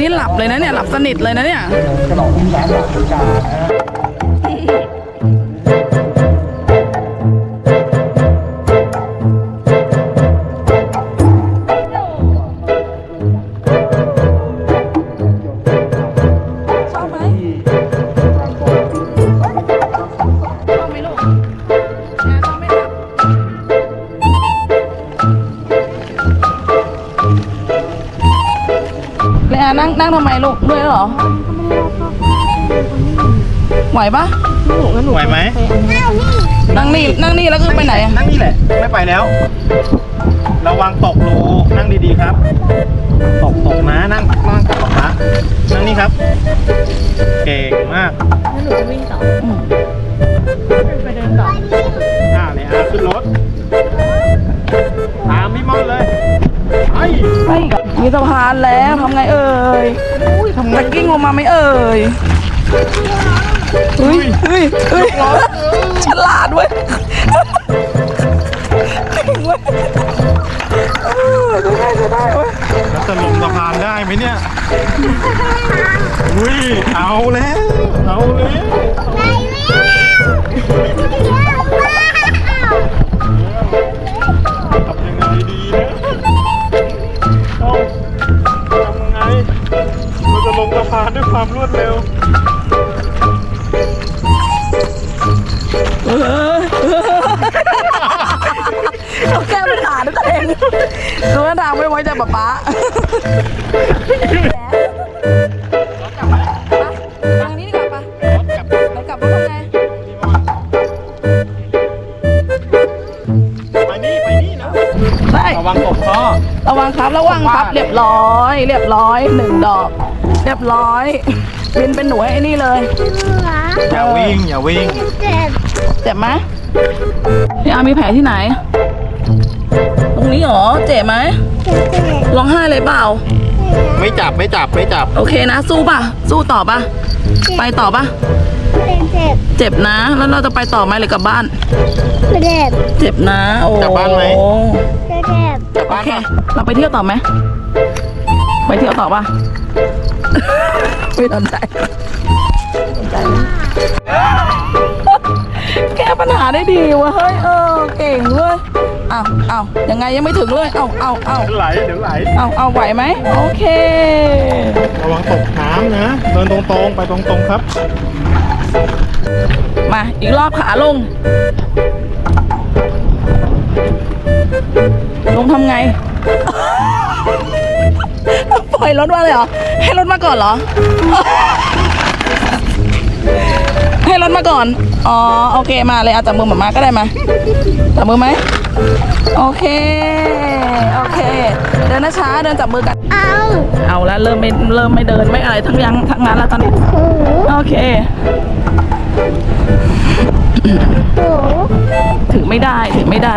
นี่หลับเลยนะเนี่ยหลับสนิทเลยนะเนี่ย นั่งนั่งทำไมลูกเมื่อยแล้วเหรอ ไหวปะไหวไหมนั่งนี่นั่งนี่แล้วคือไปไหนอะนั่งนี่แหละ ไม่ไปแล้ว ระวังตกรูนั่งดีๆครับ ตกตกนะ นั่งนั่งกับป๊าป๊านั่งนี่ครับ เก่งมากอืมอ่าเลยอะขึ้นรถ ตามพี่ม่อนเลยไอ้ไปอีกอะ มีสะพานแล้วทำไงเอ่ยตะกิ้งลงมาไหมเอ่ยเฮ้ยเฮ้ยเฮ้ยฉลาดเว้ยเก่งเว้ยเออจะได้จะได้เว้ยแล้วจะลงสะพานได้ไหมเนี่ยอุ้ยเอาแล้ว เอาแล้ว ความรวดเร็วเออเอาแก้ปัญหาด้วยตัวเองดูท่าทางไม่ไว้ใจป๊าป๊าทางนี้ดีกว่าปะแล้วกลับรถทำไงไปนี่ไปนี่นะได้ระวังตกท่อระวังครับ ระวังครับ เรียบร้อย เรียบร้อยหนึ่งดอก เรียบร้อยบินเป็นหนูให้ไอ้นี่เลย อย่าวิ่งอย่าวิ่งเจ็บไหมพี่อามีแผลที่ไหน ตรงนี้เหรอ เจ็บไหมร้องไห้เลยเปล่า ไม่จับไม่จับไม่จับโอเคนะ สู้ป่ะ สู้ต่อป่ะ ไปต่อป่ะ เจ็บนะ แล้วเราจะไปต่อไหมหรือกลับบ้าน เจ็บนะ โอ้กลับบ้านไหมกลับโอบ้านเคปะเราไปเที่ยวต่อไหม ไปเที่ยวต่อป่ะ ไม่สนใจสนใจไหมแก้ปัญหาได้ดีเวะเฮ้ยเออเก่งเว้ยอ้าวอ้าวยังไงยังไม่ถึงเลยเอ้าเอ้าเอ้าเดี๋ยวไหลเดี๋ยวไหลเอ้าเอาไหวไหมโอเค ระวังตกน้ำนะเดินตรงๆไปตรงๆครับ มาอีกรอบขาลง ลงทำไง ปล่อยรถมาเลยเหรอ ให้รถมาก่อนเหรอ ให้รถมาก่อน อ๋อ โอเค มาเลยเอาจับมือหมามาก็ได้มาจับมือไหม โอเค โอเค เดินนะช้า เดินจับมือกัน เอาแล้วเริ่มไม่เริ่มไม่เดินไม่อะไรทั้งยังทั้งนั้นแล้วตอนนี้ โอเคถือไม่ได้ ถือไม่ได้